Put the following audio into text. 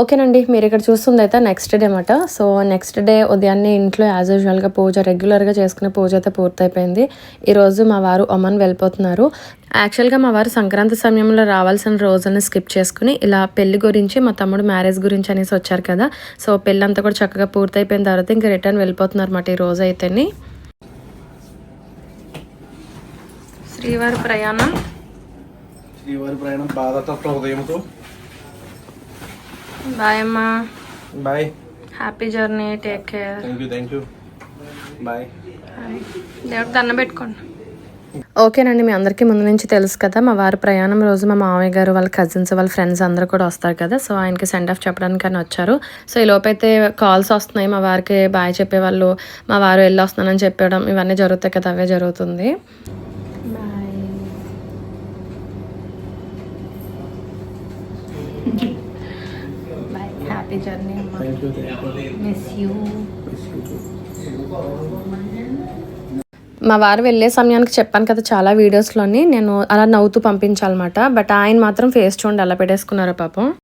ఓకేనండి మీరు ఇక్కడ చూస్తుంది అయితే నెక్స్ట్ డే అనమాట సో నెక్స్ట్ డే ఉదయాన్నే ఇంట్లో యాజ్ యూజువల్గా పూజ రెగ్యులర్గా చేసుకునే పూజ అయితే పూర్తయిపోయింది. ఈరోజు మా వారు ఒమన్ వెళ్ళిపోతున్నారు. యాక్చువల్గా మా వారు సంక్రాంతి సమయంలో రావాల్సిన రోజుల్ని స్కిప్ చేసుకుని ఇలా పెళ్ళి గురించి మా తమ్ముడు మ్యారేజ్ గురించి అనేసి వచ్చారు కదా. సో పెళ్ళి అంతా కూడా చక్కగా పూర్తయిపోయిన తర్వాత ఇంకా రిటర్న్ వెళ్ళిపోతున్నారు అన్నమాట ఈ రోజు అయితేని. శ్రీవారి ప్రయాణం. శ్రీవారి ప్రయాణం బాధతో ఉదయంతో బాయ్ అమ్మా bye happy journey take care thank you thank you bye దేవుడు దండం పెట్టుకోండి. ఓకేనండి మీ అందరికీ ముందు నుంచి తెలుసు కదా మా వారి ప్రయాణం రోజు మా మామయ్య గారు వాళ్ళ కజిన్స్ వాళ్ళ ఫ్రెండ్స్ అందరూ కూడా వస్తారు కదా సో ఆయనకి సెండ్ ఆఫ్ చెప్పడానికి అని వచ్చారు. సో ఈ లోపైతే కాల్స్ వస్తున్నాయి మా వారికి బాయ్ చెప్పేవాళ్ళు మా వారు వెళ్ళి వస్తున్నానని చెప్పడం ఇవన్నీ జరుగుతాయి కదా అవే జరుగుతుంది. Bye happy journey you miss you మా వారు వెళ్ళే సమయానికి చెప్పాను కదా చాలా వీడియోస్లోని నేను అలా నవ్వుతూ పంపించాలన్నమాట. బట్ ఆయన మాత్రం ఫేస్ చూడండి అలా పెట్టేసుకున్నారు పాపం.